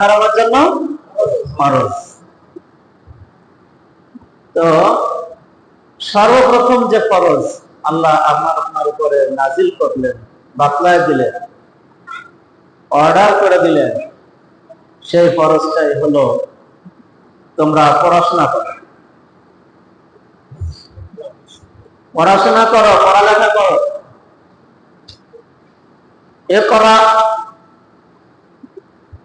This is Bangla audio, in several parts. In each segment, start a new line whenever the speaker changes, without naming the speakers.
আমার জন্য ফরজ। তো সর্বপ্রথম যে ফরজ, আল্লাহ আমার আপনার উপরে নাজিল করলেন, বাতলায় দিলেন, অর্ডার করে দিলেন, সেই ফরজটাই হলো তোমরা পড়াশোনা করো। পড়াশোনা করো, পড়ালেখা করো। এ করা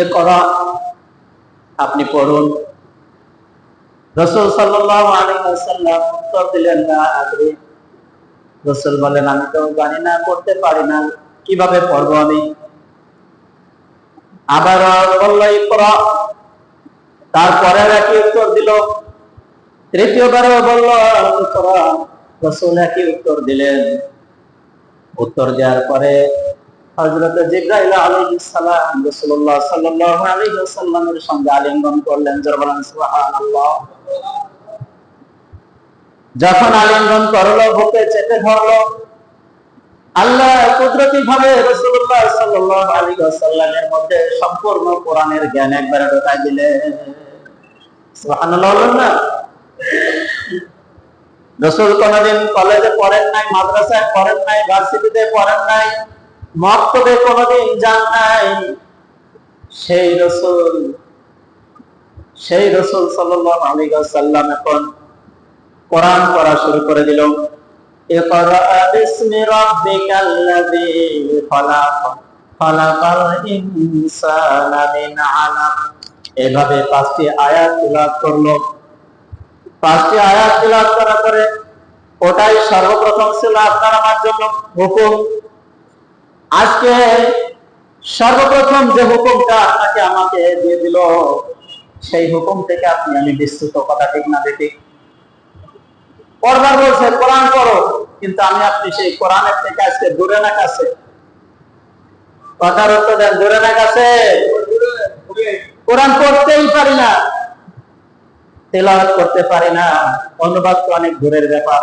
এ করা আপনি পড়ুন। রসুল ওয়াসাল্লাম উত্তর দিলেন, না রসুল বলেন, আমি তো জানি না করতে পারি না। কীভাবে পড়ব আমি? আবার তারপরে একই উত্তর দিল। তৃতীয়বারও বলল রসুল একই উত্তর দিলেন। উত্তর দেওয়ার পরে হযরত আলাইহিস সালাম রাসূলুল্লাহ সাল্লাল্লাহু আলাইহি ওয়াসাল্লামের সঙ্গে আলিঙ্গন করলেন সুবহানাল্লাহ। যখন আলিঙ্গন করল, বুকে চেপে ধরলো আল্লাহ কুদরতি ভাবে রাসূলুল্লাহ সাল্লাল্লাহু আলাইহি ওয়াসাল্লামের মধ্যে সম্পূর্ণ কোরআনের জ্ঞান একবারে ঢোকাই দিলেন সুবহানাল্লাহ না। রসুল কোনদিন কলেজে পড়েন নাই, মাদ্রাসায় পড়েন নাই ভার্সিটিতে পড়েন নাই মক্তবে কোনদিন যান নাই। সেই রসুল সেই রসুল সাল্লাল্লাহু আলাইহি ওয়াসাল্লাম এখন কোরআন পড়া শুরু করে দিল। এভাবে পাঁচটি আয়াত করল। পাঁচটি আয়াত তিলাওয়াত করার ওটাই সর্বপ্রথম ছিল আপনার আমার জন্য হুকুম। আজকে সর্বপ্রথম যে হুকুমটা আপনাকে আমাকে দিয়ে দিল, সেই হুকুম থেকে আপনি, আমি বিস্তৃত কথা ঠিক না দেখি। পড়বার বলছে, কোরআন পড়ো। কিন্তু আমি আপনি সেই কোরআনের থেকে আজকে দূরে না কাছে। কথার উত্তর দেন, দূরে না কাছে? কোরআন পড়তেই পারি না। তেলাওয়াত করতে পারি না। অনুবাদ তো অনেক দূরের ব্যাপার।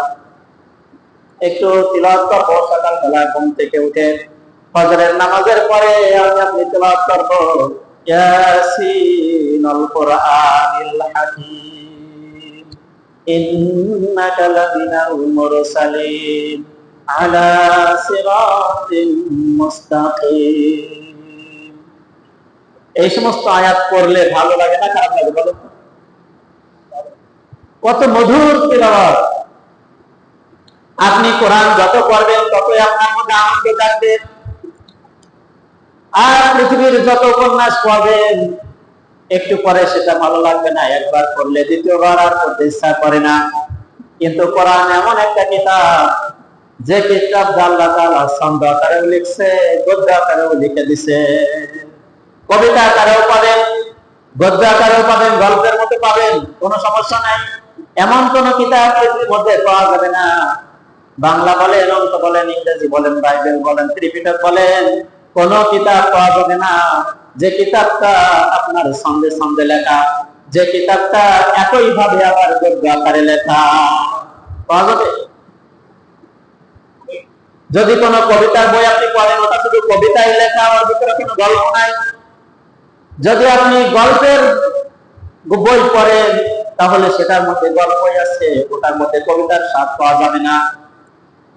একটু তিলাওয়াত করব সকাল বেলা ঘুম থেকে উঠে। ফজরের নামাজের পরে আমি আপনি তেলাওয়াত করব। কুরআনিল ইন্নাকা মুরসালিন আলা মুস্তাকিম। এই সমস্ত আয়াত পড়লে ভালো লাগে না, খারাপ লাগে বলো কত মধুর তিলাওয়াত। আপনি কোরআন যত পড়বেন ততই আপনার মধ্যে আনন্দ থাকবে আর পৃথিবীর যত উপন্যাস পড়বেন, একটু পরে সেটা ভালো লাগবে না, একবার পড়লে দ্বিতীয়বার আর পড়তে ইচ্ছা করে না। কিন্তু কোরআন এমন একটা কিতাব, যে কিতাব আল্লাহ তাআলা ছন্দ আকারেও লিখছে, গদ্য আকারেও লিখে দিছে। কবিতা আকারেও পাবেন, গদ্য আকারেও পাবেন, গল্পের মতো পাবেন, কোনো সমস্যা নাই। এমন কোন কিতাব পৃথিবীর মধ্যে পাওয়া যাবে না। বাংলা বলেন, অন্ত বলেন, ইংরেজি বলেন, বাইবেল বলেন, ত্রিপিটক বলেন কোন কিতাব পাওয়া যাবে না। যে কিতাবটা আপনার সন্ধে সন্ধে লেখা, যে কিতাবটা একই ভাবে আবার গদ্য আকারে লেখা, পাওয়া যাবে? যদি কোনো কবিতার বই আপনি পড়েন, ওটা শুধু কবিতাই লেখা, ওর ভিতরে কোনো গল্প নাই। যদি আপনি গল্পের বই পড়েন, তাহলে সেটার মধ্যে গল্পই আছে, ওটার মধ্যে কবিতার স্বাদ পাওয়া যাবে না।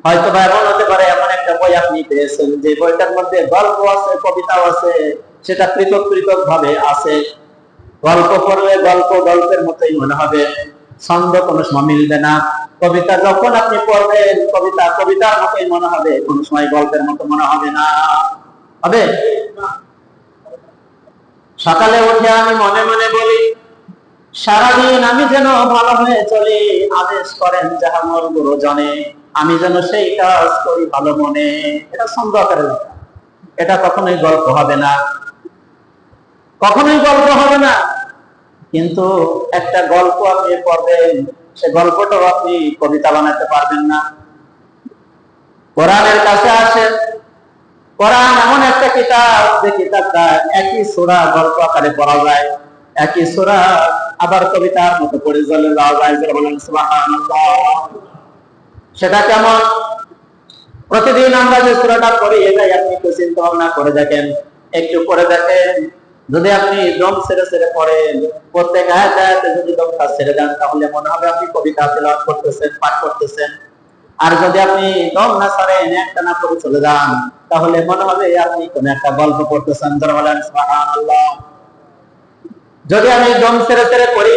হয়তো বা এমন হতে পারে, এমন একটা বই আপনি পেয়েছেন যে বইটার মধ্যে গল্প আছে, কবিতাও আছে, সেটা পৃথক পৃথক ভাবে আছে। গল্প পড়লে গল্প গল্পের মতোই মনে হবে। ছন্দ কোনো সময় মিলবে না। কবিতা যখন আপনি পড়বেন, কবিতা কবিতার মতোই মনে হবে, কোনো সময় গল্পের মতো মনে হবে না। হবে? সকালে উঠে আমি মনে মনে বলি, সারাদিন আমি যেন ভালো হয়ে চলি। আদেশ করেন যাহা মোর গুরু জনে আমি যেন সেই কাজ করি ভালো মনে। এটা লেখা। এটা কখনোই গল্প হবে না। কখনোই গল্প হবে না। কিন্তু একটা গল্প আপনি পড়বেন, সে গল্পটাও আপনি কবিতা বানাতে পারবেন না। কোরআনের কাছে আসেন। কোরআন এমন একটা কিতাব, যে কিতাবটা একই সোরা গল্প আকারে পড়া যায়, একই সোরা আবার কবিতার মতো পড়ে চলে যাওয়া যায়। সেটা কেমন প্রতিদিন আমরা যে সুরাটা পড়ি এটাই আপনি একটু চিন্তা ভাবনা করে দেখেন। একটু করে দেখেন। যদি আপনি দম ছেড়ে ছেড়ে পড়েন, প্রত্যেক আয়াতে আয়াতে যদি দমটা ছেড়ে দেন, তাহলে মনে হবে আপনি কবিতা তেলাওয়াত করতেছেন, পাঠ করতেছেন। আর যদি আপনি দম না ছাড়েন, একটা না করে চলে যান, তাহলে মনে হবে আপনি কোন একটা গল্প করতেছেন যারা বলেন যদি আমি দম ছেড়ে ছেড়ে পড়ি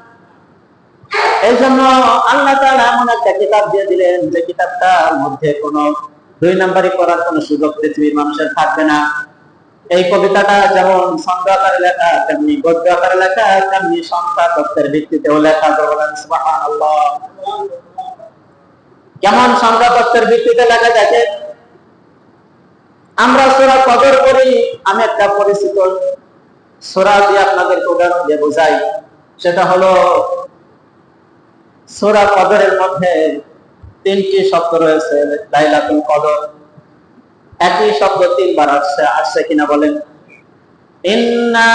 এই জন্য আল্লাহ এমন একটা কিতাব দিয়ে দিলেন যে কিতাবটার মধ্যে কোনো দুই নাম্বারি করার কোনো সুযোগ পৃথিবীর মানুষের থাকবে না। এই কবিতাটা যেমন ছন্দ আকারে লেখা, তেমনি গদ্য আকারে লেখা, তেমনি সংখ্যা তত্ত্বের ভিত্তিতেও লেখা কেমন সংখ্যা তত্ত্বের ভিত্তিতে লেখা দেখে আমরা সোরা কদর করি আমি একটা পরিচিত সোরা দিয়ে আপনাদের উদাহরণ দিয়ে বোঝাই। সেটা হলো সোরা কদরের মধ্যে তিনটি শব্দ রয়েছে, লাইলাতুল কদর। একই শব্দ তিনবার আসছে আসছে কিনা বলেন। ইন্না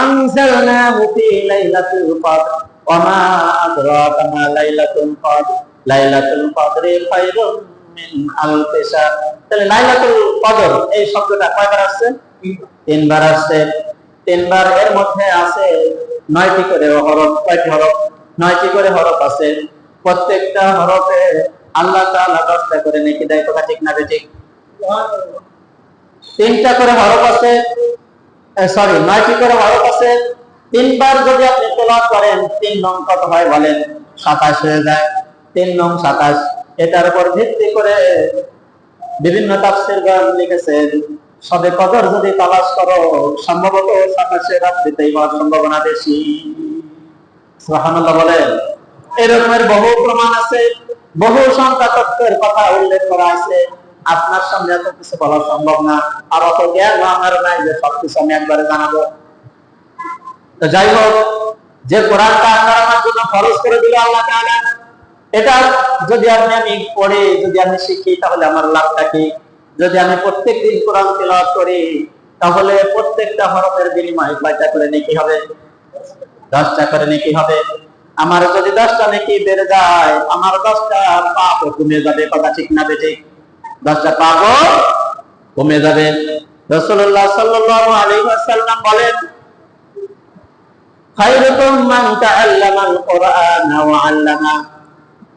আনজালনাহু ফি লাইলাতুল কদর, ওয়া মা আদরাকা মা লাইলাতুল কদর। লাইলাতুল কদরি খায়রুম মিন শাহর তাহলে লাইলাতুল কদর, এই শব্দটা কয়বার আসছে? তিনবার আসছে। তিনবার এর মধ্যে আছে নয়টি করে হরফ, কয়টি হরফ? নয়টি করে হরফ আছে? প্রত্যেকটা হরফে আল্লাহ তাআলা দশটা করে নেকি দেয়, কথা ঠিক না ঠিক? তিনটা করে হরফ আছে সরি নয়টি করে হরফ আছে? তিনবার যদি আপনি তেলাওয়াত করেন, তিন নং কত হয় বলেন? সাতাশ হয়ে যায়। তিন নং সাতাশ। এটার উপর ভিত্তি করে বিভিন্ন তাফসীর গান লিখেছেন সবে কদর যদি তালাশ করো, সম্ভবত সাতাশে রাত্রিতেই হওয়ার সম্ভাবনা বেশি। এরকমের বহু প্রমাণ আছে, বহু সংখ্যা তত্ত্বের কথা উল্লেখ করা আছে। আপনার সামনে এত কিছু বলা সম্ভব না, আর অত জ্ঞান আমার নাই যে সবকিছু আমি একবারে জানাব। তো যাই হোক, যে কোরআনটা আপনার আমার জন্য খরচ করে দিল আল্লাহ এটা যদি আপনি আমি পড়ে, যদি আমি শিখি, তাহলে আমার লাভটা কি? যদি আমি প্রত্যেক দিন কোরআন তেলাওয়াত করি, তাহলে প্রত্যেকটা হরফের বিনিময়ে কয়টা করে হবে? দশটা করে নেকি হবে? আমার যদি দশটা নেকি বেড়ে যায়, আমার দশটা পাপও কমে যাবে, কথা ঠিক না বেঠিক দশটা পাপও কমে যাবে। রসুল্লাহ আলাইহি ওয়াসাল্লাম বলেন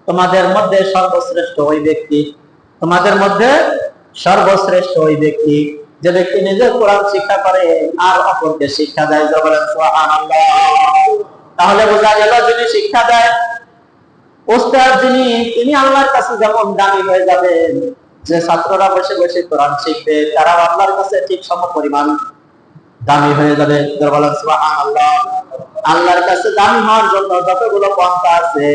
তোমাদের মধ্যে সর্বশ্রেষ্ঠ ওই ব্যক্তি। তোমাদের মধ্যে সর্বশ্রেষ্ঠ ওই ব্যক্তি। যে ব্যক্তি নিজে কোরআন শিক্ষা করে, আর অপরকে শিক্ষা দেয় বলেন তাহলে বোঝা গেল যিনি শিক্ষা দেয়, ওস্তাদ যিনি, তিনি আল্লাহর কাছে যেমন দামি হয়ে যাবেন যে ছাত্ররা বসে বসে কোরআন শিখবে তারা আল্লাহর কাছে ঠিক সম পরিমাণ দামি হয়ে যাবে বলেন সুবহানাল্লাহ। আল্লাহর কাছে দামি হওয়ার জন্য যতগুলো পন্থা আছে,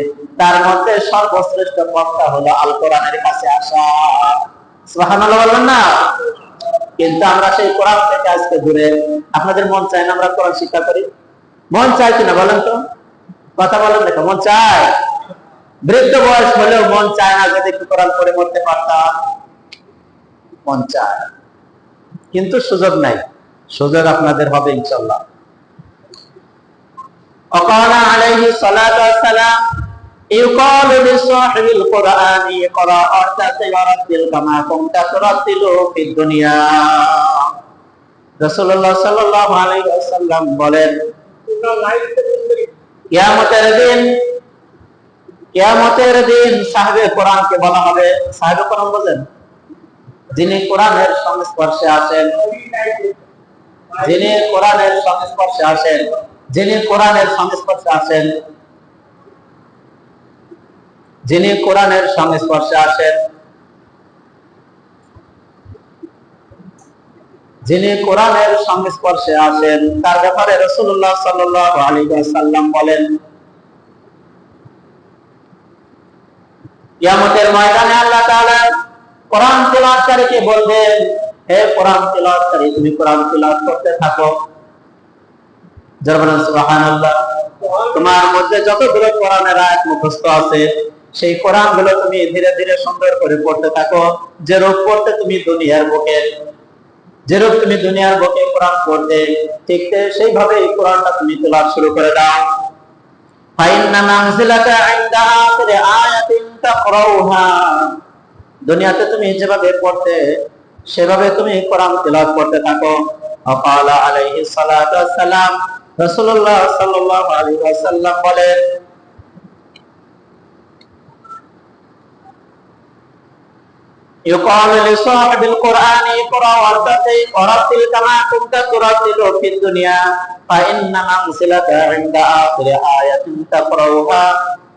তার মধ্যে সর্বশ্রেষ্ঠ পন্থা হলো আল কোরআনের কাছে আসা। সুবহানাল্লাহ বললেন না? কিন্তু আমরা সেই কোরআন থেকে আজকে দূরে। আপনাদের মন চায় না আমরা কোরআন শিক্ষা করি? মন চায় কিনা বলেন তো? কথা বলেন দেখো, মন চায়। বৃদ্ধ বয়স হলেও মন চায় না যদি একটু কোরআন পড়ে মরতে পারতাম। মন চায়। কিন্তু সুযোগ নাই। সুযোগ আপনাদের হবে ইনশাল্লাহ অকালা আলাইহি সালাম। ইউকালু লিসাহিবিল কোরআনি ইকরা কামা কুনতা ফিদ দুনিয়া রাসূলুল্লাহ সাল্লাল্লাহু আলাইহি ওয়াসাল্লাম বলেন, কিয়ামতের দিন কিয়ামতের দিন কোরআনকে বলা হবে। কোরআন বলেন যিনি কোরআনের সংস্পর্শে আসেন, যিনি কোরআনের সংস্পর্শে আসেন, যিনি কোরআনের সংস্পর্শে আসেন যিনি কোরআনের সংস্পর্শে আসেন, যিনি কোরআনের সংস্পর্শে আসেন, তার ব্যাপারে রসুল্লাহ সাল্লাহ আলী সাল্লাম বলেন, কিয়ামতের ময়দানে আল্লাহ তাআলা কোরআন তেলাওয়াতকারীকে বলবেন, হে কোরআন তেলাওয়াতকারী, তুমি কোরআন তেলাওয়াত করতে থাকো। বলেন সুবহানাল্লাহ, তোমার মধ্যে যতগুলো কোরআনের আয়াত মুখস্থ আছে সেই কোরআনগুলো তুমি ধীরে ধীরে সুন্দর করে পড়তে থাকো। যেরূপ পড়তে তুমি দুনিয়ার বুকে, যেরূপ তুমি দুনিয়ার বুকে কোরআন পড়তে, ঠিক সেইভাবে এই কোরআনটা তুমি তোলা শুরু করে দাও। দুনিয়াতে তুমি যেভাবে পড়তে, সেভাবে তুমি কোরআন করতে থাকো। আলাইহি সালাম। রাসূলুল্লাহ বলেন يقال لصاحب القرآن اقرأ وارتقي ورتل كما كنت ترتل في الدنيا فإن منزلك عند آخر آية تقرأها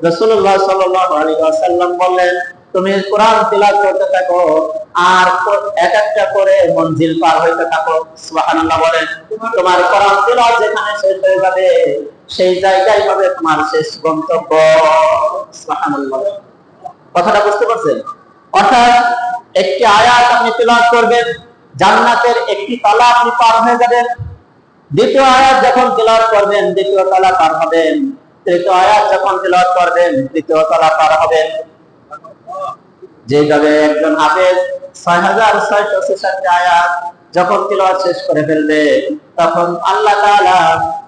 রাসূলুল্লাহ সাল্লাল্লাহু আলাইহি ওয়াসাল্লাম বললেন তুমি কোরআন তিলাওয়াত করতে থাকো আর এক একটা করে মঞ্জিল পার হইতে থাকো সুবহানাল্লাহ বলেন তোমার কোরআন তিলাওয়াত যেখানে শেষ হয়ে যাবে সেই জায়গায় হবে তোমার শেষ গন্তব্য সুবহানাল্লাহ কথাটা বুঝতে পারছেন অর্থাৎ একটি আয়াত আপনি তিলাওয়াত করবেন, জান্নাতের একটি তালা আপনি পার হয়ে যাবেন। দ্বিতীয় আয়াত যখন তিলাওয়াত করবেন, দ্বিতীয় তালা পার হবেন। তৃতীয় আয়াত যখন তিলাওয়াত করবেন, তৃতীয় তালা পার হবেন। যেভাবে একজন হাফেজ ছয় হাজার ছয়শো ছেষট্টি আয়াত যখন তিলাওয়াত শেষ করে ফেলবে, তখন আল্লাহ তাআলা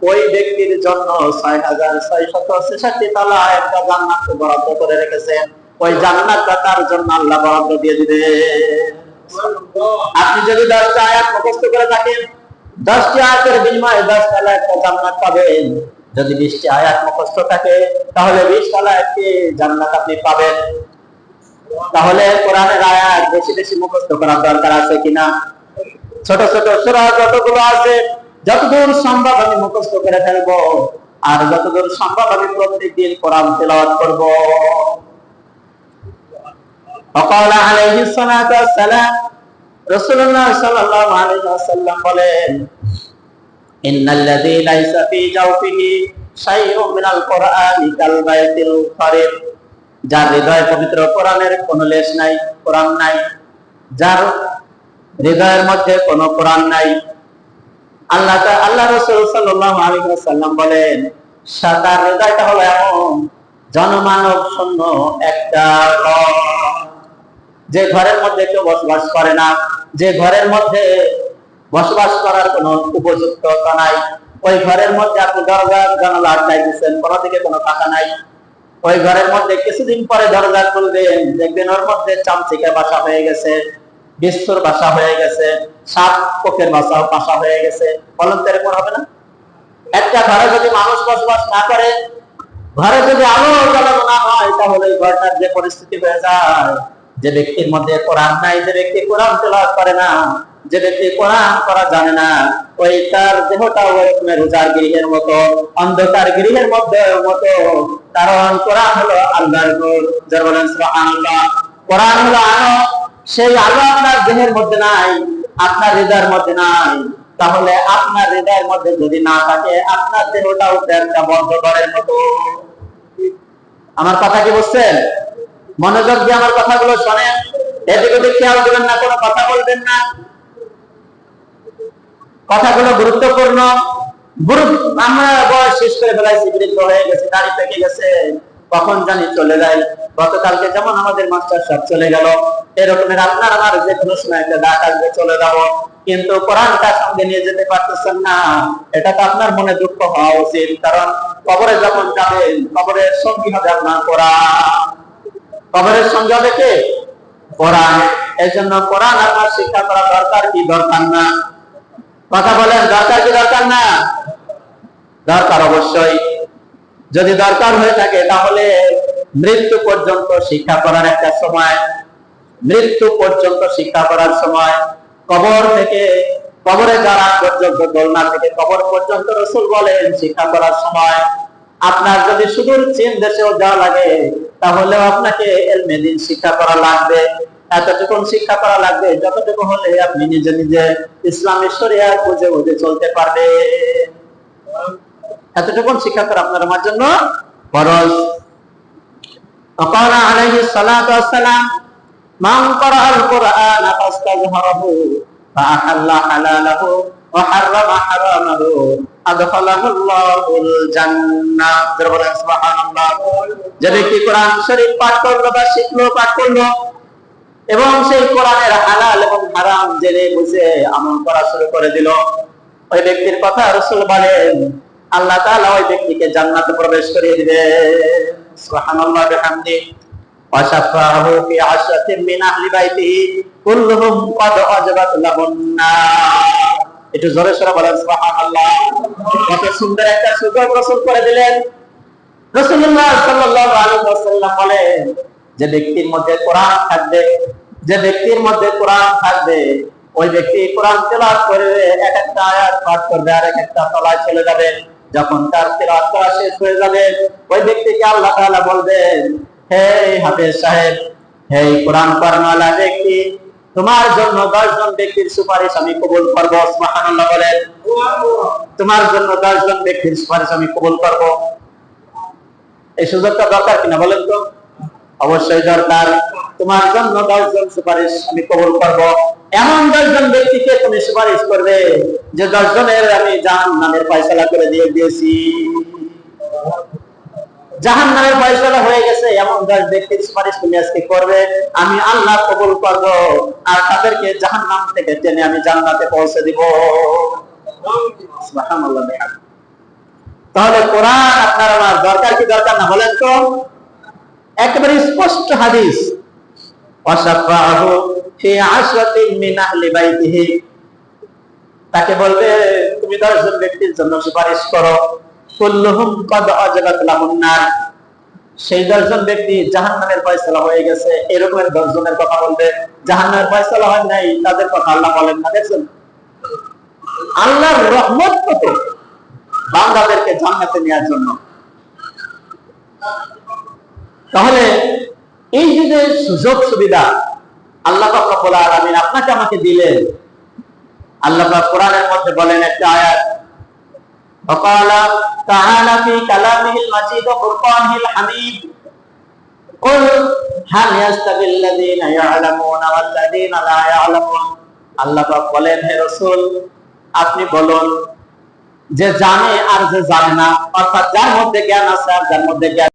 ওই ব্যক্তির জন্য ছয় হাজার ছয়শত ছেষট্টি তালা একটা জান্নাত বরাদ্দ করে রেখেছেন। ওই জান্নাতটা তার জন্য আল্লাহ বরাদ্দ দিয়ে দিবে। আপনি যদি দশটা আয়াত মুখস্থ করে থাকেন, দশটি আয়াতের বিনিময়ে দশ তালা একটা জান্নাত পাবেন। যদি বিশটি আয়াত মুখস্থ থাকে, তাহলে বিশ তালা একটি জান্নাত আপনি পাবেন। তাহলে কোরআনের আয়াত বেশি বেশি মুখস্থ করার দরকার আছে কিনা? ছোট ছোট সূরা যতগুলো আছে, যতদূর সম্ভব আমি মুখস্থ করে ফেলব, আর যতদূর সম্ভব আমি প্রত্যেকদিন কোরআন তেলাওয়াত করব। وقال عليه الصلاة والسلام رسول الله صلى الله عليه وسلم বলেন إن الذي ليس في جوفه شيء من القرآن كالبيت الخريب যার হৃদয় পবিত্র কোরআনের কোন লেশ নাই কোরআন নাই যার হৃদয়ের মধ্যে কোন কোরআন নাই আল্লাহ আল্লাহ রসুল সাল্লাল্লাহু আলাইহি ওয়াসাল্লাম বলেন সাতার হৃদয়টা হলো এমন জনমানব শূন্য একটা যে ঘরের মধ্যে কেউ বসবাস করে না, যে ঘরের মধ্যে বসবাস করার কোনো উপযুক্ততা নাই, ওই ঘরের মধ্যে আপনি দরজা জানালা আটকাই দিচ্ছেন কোনো দিকে কোনো পাখা নাই। ওই ঘরের মধ্যে কিছুদিন পরে দরজা খুলবেন, দেখবেন ওর মধ্যে চামচিকা বাসা হয়ে গেছে বিশ্বর বাসা হয়ে গেছে সাপ পোকের বাসা বাসা হয়ে গেছে। ফলন তো হবে না? একটা ঘরে যদি মানুষ বসবাস না করে, ঘরে যদি আলো জ্বালানো না হয়, তাহলে ঘরটার যে পরিস্থিতি হয়ে যায়। যে ব্যক্তির মধ্যে কোরআন নাই, যে ব্যক্তি কোরআন তেলাওয়াত করে না, যে ব্যক্তি কোরআন করা জানে না, ওই তার দেহটা ওই রকমের রোজার গৃহের মতো, অন্ধকার গৃহের মধ্যে মতো। কারণ কোরআন হলো আল্লাহর নূর যার বলেন, সুবহানাল্লাহ। কোরআন হলো আলো। সেই আলো আপনার দেহের মধ্যে নাই, আপনার হৃদয়ের মধ্যে নাই। তাহলে আপনার হৃদয়ের মধ্যে যদি না থাকে, আপনার দেহটাও একটা বন্ধ ঘরের মতো। আমার কথা কি বুঝছেন? মনোযোগ দিয়ে আমার কথাগুলো শোনেন। এদিকে ওদিক খেয়াল দেবেন না, কোনো কথা বলবেন না। কথাগুলো গুরুত্বপূর্ণ। আমরা বয়স শেষ করে ফেলাইছি বৃদ্ধ হয়ে গেছে পেকে গেছে। কখন জানি চলে গতকালকে যেমন আমাদের মাস্টার চলে গেল, এরকমের আপনার আমার যে একটা ডাক আসবে, চলে যাব। কিন্তু কোরআনটা সঙ্গে নিয়ে যেতে পারতেছেন না। এটা তো আপনার মনে দুঃখ হওয়া উচিত, কারণ কবরে যখন যাবেন, কবরের সঙ্গী হবে আপনার কোরআন। কবরের হবে কে কোরআন এই জন্য কোরআন আপনার শিক্ষা করা দরকার কি? দরকার না। কথা বলেন, দরকার কি, দরকার না? দরকার অবশ্যই। যদি দরকার হয়ে থাকে, তাহলে মৃত্যু পর্যন্ত শিক্ষা করার একটা সময়। মৃত্যু পর্যন্ত শিক্ষা করার সময়। কবর থেকে, কবরে যারা পর্যন্ত, দোলনা থেকে কবর পর্যন্ত রসুল বলেন, শিক্ষা করার সময়। আপনার যদি সুদূর চীন দেশেও যাওয়া লাগে, তাহলেও আপনাকে এলমেদিন শিক্ষা করা লাগবে এতটুকু শিক্ষা করা লাগবে, যতটুকু হলে আপনি নিজে নিজে ইসলামের শরিয়ার বুঝে বুঝে চলতে পারবে। এতটুকু শিক্ষা করা আপনার আমার জন্য ফরজ। অকালা আলাইহি সালাতু ওয়াসসালাম, মান করা আল কুরআন ফাস্তাজহারহু ফা আহাল্লা হালালাহু। وحرم حرامه أدخله الله الجنة سبحان الله যে ব্যক্তি কোরআন শরীফ পাঠ করলো বা শিখলো পাঠ করলো এবং সেই কোরআনের হালাল এবং হারাম জেনে বুঝে আমল করা শুরু করে দিল ওই ব্যক্তির কথা রসুল বলেন আল্লাহ তাআলা ওই ব্যক্তিকে জান্নাতে প্রবেশ করিয়ে দিবে সুবহানাল্লাহ বিহামদি وشفعه في عشرة من أهل بيته كلهم قد أجبت لهم النار একটু জোরে সরে বলেন, সুবহানাল্লাহ। কত সুন্দর একটা সুযোগ রসুল করে দিলেন। রাসূলুল্লাহ সাল্লাল্লাহু আলাইহি ওয়াসাল্লাম বলেন, যে ব্যক্তির মধ্যে কোরআন থাকবে, যে ব্যক্তির মধ্যে কোরআন থাকবে, ওই ব্যক্তি কোরআন তেলাওয়াত করবে, এক একটা আয়াত পাঠ করবে, আর এক একটা তলায় চলে যাবে। যখন তার তেলাওয়াত করা শেষ হয়ে যাবে, ওই ব্যক্তিকে আল্লাহ তাআলা বলবেন, হে হাফেজ সাহেব, হে কোরআন পড়ানোয়ালা ব্যক্তি তোমার জন্য দশ জন ব্যক্তির সুপারিশ আমি কবুল করব বলেন। তোমার জন্য দশ জন ব্যক্তির সুপারিশ আমি কবুল করব। এই সুযোগটা দরকার কিনা বলেন তো? অবশ্যই দরকার। তোমার জন্য দশজন সুপারিশ আমি কবুল করব। এমন দশজন ব্যক্তিকে তুমি সুপারিশ করবে যে দশজনের আমি জাহান নামের ফয়সলা করে দিয়ে দিয়েছি। জাহান নামের ফয়সলা হয়ে গেছে, এমন দশ ব্যক্তির সুপারিশ তুমি আজকে করবে। আমি আল্লাহ কবুল করব, আর তাদেরকে জাহান নাম থেকে টেনে আমি জান্নাতে পৌঁছে দিব। তাহলে কোরআন আপনার আমার দরকার কি দরকার না বলেন তো? একেবারে স্পষ্ট হাদিস। ওয়াসাফাহু ফি আশরাতিন মিন আহলি বাইতিহি। তাকে বলবে, তুমি দশজন ব্যক্তির জন্য সুপারিশ করো। সেই দশজন ব্যক্তি জাহান্নামের ফয়সালা হয়ে গেছে। এরকমের দশজনের কথা বলবে। জাহান্নামের ফয়সালা হয় নাই, তাদের কথা আল্লাহ বলেন না, দেখছেন? আল্লাহর রহমত কত বান্দাদেরকে জান্নাতে নেওয়ার জন্য। তাহলে এই যে সুযোগ সুবিধা আল্লাহ রব্বুল আপনাকে আমাকে দিলেন, আল্লাহ কোরআনের মধ্যে বলেন একটা আয়াত وقال تعالى في كلامه المجيد وفرقانه الحميد قل هل يستوي الذين يعلمون والذين لا يعلمون আল্লাহ পাক বলেন হে রাসূল আপনি বলুন যে জানে আর যে জানে না অর্থাৎ যার মধ্যে জ্ঞান আছে আর যার মধ্যে জ্ঞান